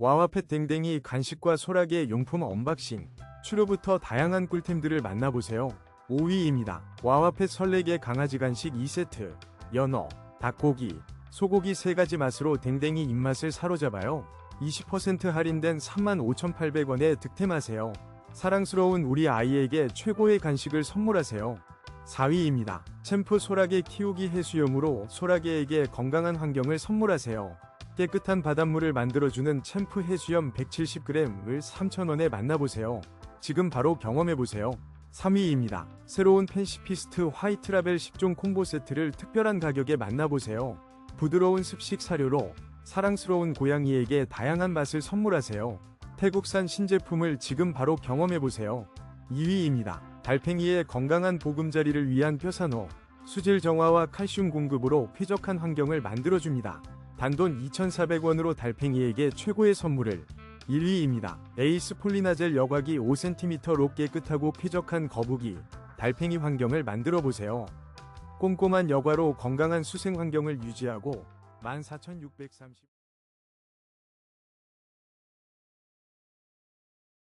와와펫 댕댕이 간식과 소라게 용품 언박싱. 추로부터 다양한 꿀템들을 만나보세요. 5위입니다. 와와펫 설레게 강아지 간식 2세트. 연어, 닭고기, 소고기 3가지 맛으로 댕댕이 입맛을 사로잡아요. 20% 할인된 35,800원에 득템하세요. 사랑스러운 우리 아이에게 최고의 간식을 선물하세요. 4위입니다. 챔프 소라게 키우기 해수용으로 소라게에게 건강한 환경을 선물하세요. 깨끗한 바닷물을 만들어주는 챔프 해수염 170g을 3,000원에 만나보세요. 지금 바로 경험해보세요. 3위입니다. 새로운 펜시피스트 화이트 라벨 10종 콤보 세트를 특별한 가격에 만나보세요. 부드러운 습식 사료로 사랑스러운 고양이에게 다양한 맛을 선물하세요. 태국산 신제품을 지금 바로 경험해보세요. 2위입니다. 달팽이의 건강한 보금자리를 위한 뼈산호, 수질 정화와 칼슘 공급으로 쾌적한 환경을 만들어줍니다. 단돈 2,400원으로 달팽이에게 최고의 선물을 1위입니다. 에이스 폴리나젤 여과기 5cm로 깨끗하고 쾌적한 거북이, 달팽이 환경을 만들어 보세요. 꼼꼼한 여과로 건강한 수생 환경을 유지하고 14,630